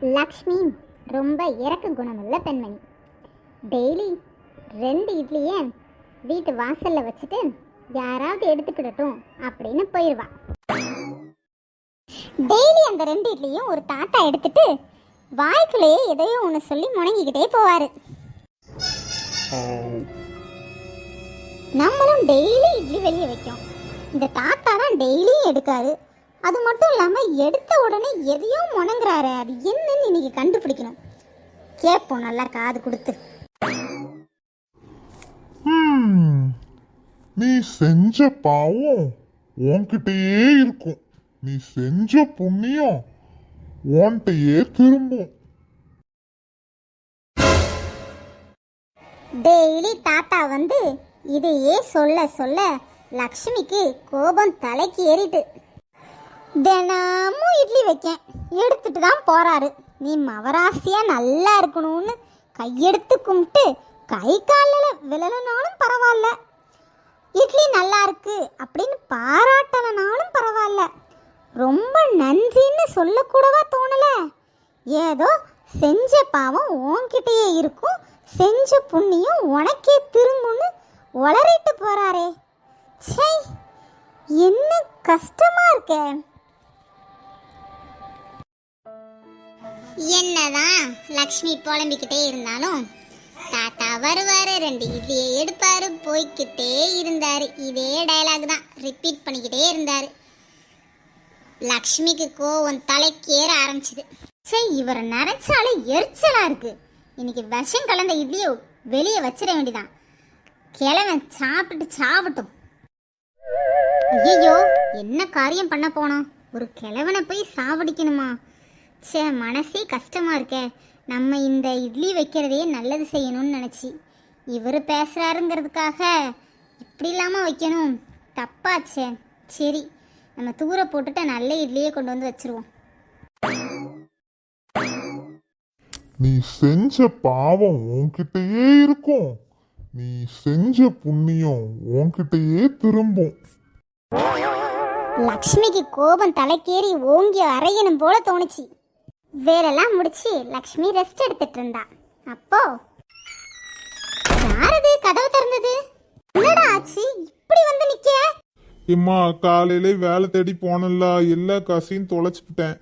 லக்ஷ்மி ரொம்ப இறக்க குணமுள்ள பெண்மணி. டெய்லி ரெண்டு இட்லியை வீட்டு வாசலில் வச்சுட்டு யாராவது எடுத்துக்கிடட்டும் அப்படின்னு போயிடுவா டெய்லி அந்த ரெண்டு இட்லியும் ஒரு தாத்தா எடுத்துட்டு வாய்க்குள்ளேயே எதையோ ஒன்று சொல்லி முணங்கிக்கிட்டே போவார். நம்மளும் டெய்லி இட்லி வெளியே வைக்கோம். இந்த தாத்தா தான் டெய்லியும் எடுக்காரு. அது மட்டும் இல்லாமல் எடுத்த உடனே எதையோ முணங்குறாரு அது என்னன்னு இன்னைக்கு கண்டுபிடிக்கணும். கேட்போம் நல்லா காது கொடுத்து. நீ செஞ்ச பாவம் உன்கிட்டயே இருக்கும். நீ செஞ்ச புண்ணியம் உன்கிட்டயே திரும்பும். டெய்லி தாத்தா வந்து இதையே சொல்ல சொல்ல லக்ஷ்மிக்கு கோபம் தலைக்கு ஏறிட்டு. தினமும் இட்லி வைக்கேன். எடுத்துட்டு தான் போகிறாரு நீ மவராசியாக நல்லா இருக்கணும்னு கையெடுத்து கும்பிட்டு கை காலில் விழலனாலும் பரவாயில்ல. இட்லி நல்லா இருக்கு அப்படின்னு பாராட்டலனாலும் பரவாயில்ல. ரொம்ப நன்றின்னு சொல்லக்கூடவா தோணல? ஏதோ செஞ்ச பாவம் உன்கிட்டயே இருக்கும். செஞ்ச புண்ணியம் உனக்கே திரும்பும்னு உளறிட்டு போகிறாரே ச்சை என்ன கஷ்டமாக இருக்கே. என்னதான் லக்ஷ்மி புலம்பிக்கிட்டே இருந்தாலும் தாத்தா வருவாரு ரெண்டு இட்லியை எடுப்பாரு போய்க்கிட்டே இருந்தாரு. இதே டயலாக் தான் ரிப்பீட் பண்ணிக்கிட்டே இருந்தாரு. லக்ஷ்மிக்கு கோவம் தலைக்கேற ஆரம்பிச்சது. சே இவரை நினைச்சாலே எரிச்சலா இருக்கு. இன்னைக்கு விஷம் கலந்த இட்லியை வெளியே வச்சிட வேண்டிதான். கிழவன் சாப்பிட்டு சாப்பிட்டும் ஐயோ என்ன காரியம் பண்ண போனோம் ஒரு கிழவனை போய் சாவடிக்கணுமா? ச்சே மனசே கஷ்டமா இருக்கே. நம்ம இந்த இட்லி வைக்கிறதையே நல்லது செய்யணும்னு நினச்சி. இவர் பேசுகிறாருங்கிறதுக்காக இப்படி இல்லாமல் வைக்கணும். தப்பாச்சே. சரி நம்ம தூர போட்டுட்டு நல்ல இட்லியே கொண்டு வந்து வச்சிருவோம். நீ செஞ்ச பாவம் உன்கிட்டயே இருக்கும். நீ செஞ்ச புண்ணியம் உன்கிட்டயே திரும்பும். லக்ஷ்மிக்கு கோபம் தலைக்கேறி ஓங்கி அரையணும் போல தோணுச்சு. வேலையெல்லாம் முடிச்சு லக்ஷ்மி ரெஸ்ட் எடுத்துட்டு இருந்தா. அப்போ யாரது கதவு திறந்தது? என்னடா ஆச்சு? இப்படி வந்து நிக்க இம்மா காலையில வேலை தேடி போனல எல்லா காசையும் தொலைச்சுக்கிட்டேன்.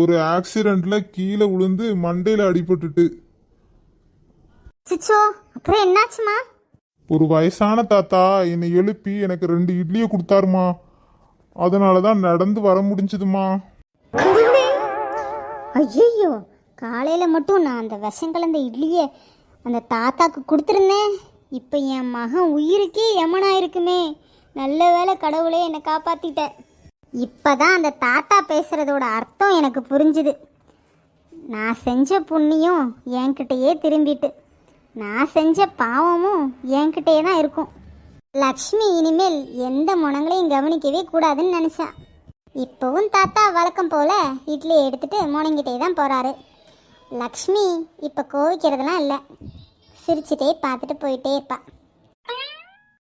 ஒரு ஆக்சிடென்ட்ல கீழே விழுந்து மண்டையில அடிபட்டுட்டு. சிச்சோ அப்புறம் என்னாச்சுமா? ஒரு வயசான தாத்தா என்னை எழுப்பி எனக்கு ரெண்டு இட்லியை கொடுத்தாருமா. அதனால தான் நடந்து வர முடிஞ்சதுமா. ஐயோ காலையில் மட்டும் நான் அந்த விஷம் கலந்த இட்லியை அந்த தாத்தாக்கு கொடுத்துருந்தேன். இப்போ என் மகன் உயிருக்கே யமனாக இருக்குமே நல்ல வேளை கடவுளே என்னை காப்பாற்றிட்டேன் இப்போ தான் அந்த தாத்தா பேசுகிறதோட அர்த்தம் எனக்கு புரிஞ்சுது. நான் செஞ்ச புண்ணியம் என்கிட்டயே திரும்பிட்டு நான் செஞ்ச பாவமும் என்கிட்டயே தான் இருக்கும். லக்ஷ்மி இனிமேல் எந்த முனங்களையும் கவனிக்கவே கூடாதுன்னு நினச்சா. இப்போவும் தாத்தா வழக்கம் போல் இட்லி எடுத்துட்டு முனங்கிட்டே தான் போகிறாரு லக்ஷ்மி இப்போ கோவிக்கிறதுலாம் இல்லை. சிரிச்சிட்டே பார்த்துட்டு போயிட்டே இருப்பாள்